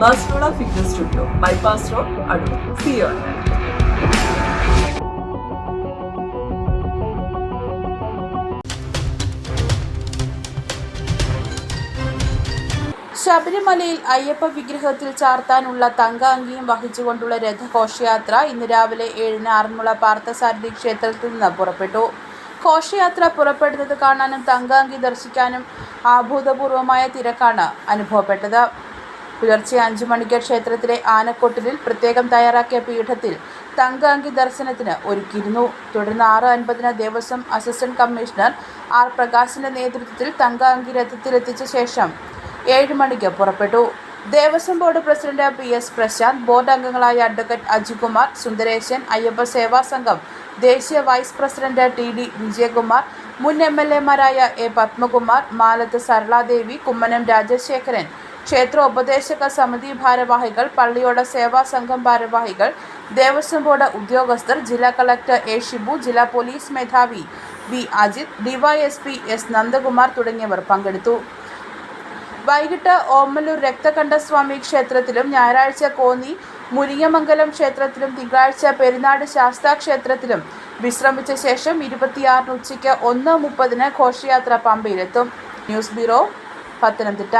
Barcelona fitness studio bypass road Adoor. Zion ശബരിമലയിൽ അയ്യപ്പ വിഗ്രഹത്തിൽ ചാർത്താനുള്ള തങ്ക അങ്കിയും വഹിച്ചുകൊണ്ടുള്ള രഥഘോഷയാത്ര ഇന്ന് രാവിലെ ഏഴിന് ആറന്മുള പാർത്ഥസാരഥി ക്ഷേത്രത്തിൽ നിന്ന് പുറപ്പെട്ടു. ഘോഷയാത്ര പുറപ്പെടുന്നത് കാണാനും തങ്കാങ്കി ദർശിക്കാനും ആഭൂതപൂർവമായ തിരക്കാണ് അനുഭവപ്പെട്ടത്. പുലർച്ചെ അഞ്ചു മണിക്ക് ക്ഷേത്രത്തിലെ ആനക്കൊട്ടിലിൽ പ്രത്യേകം തയ്യാറാക്കിയ പീഠത്തിൽ തങ്കഅങ്കി ദർശനത്തിന് ഒരുക്കിയിരുന്നു. തുടർന്ന് ആറ് അൻപതിന് ദേവസ്വം അസിസ്റ്റന്റ് കമ്മീഷണർ ആർ പ്രകാശിന്റെ നേതൃത്വത്തിൽ തങ്കഅങ്കി രഥത്തിലെത്തിച്ച ശേഷം ഏഴ് മണിക്ക് പുറപ്പെട്ടു. Devaswom board president P S Prashanth board അംഗങ്ങളായ അഡ്വക്കേറ്റ് അജികുമാർ സുന്ദരേശൻ അയ്യപ്പ സേവാ സംഘം ദേശീയ vice president T D Vijayakumar മുൻ എം എൽ എമാരായ എ പത്മകുമാർ മാലത്ത് സരളാദേവി കുമ്മനം രാജശേഖരൻ ക്ഷേത്ര ഉപദേശക സമിതി ഭാരവാഹികൾ പള്ളിയോട സേവാ സംഘം ഭാരവാഹികൾ ദേവസ്വം ബോർഡ് ഉദ്യോഗസ്ഥർ ജില്ലാ കളക്ടർ എ ഷിബു ജില്ലാ പോലീസ് മേധാവി V Ajith DYSP S Nandakumar തുടങ്ങിയവർ പങ്കെടുത്തു. വൈകിട്ട് ഓമലൂർ രക്തകണ്ഠസ്വാമി ക്ഷേത്രത്തിലും ഞായറാഴ്ച കോന്നി മുരിങ്ങമംഗലം ക്ഷേത്രത്തിലും തിങ്കളാഴ്ച പെരുന്നാട് ശാസ്താ ക്ഷേത്രത്തിലും വിശ്രമിച്ച ശേഷം ഇരുപത്തിയാറിന് ഉച്ചയ്ക്ക് ഒന്ന് മുപ്പതിന് ഘോഷയാത്ര പമ്പയിലെത്തും. News bureau Pathanamthitta.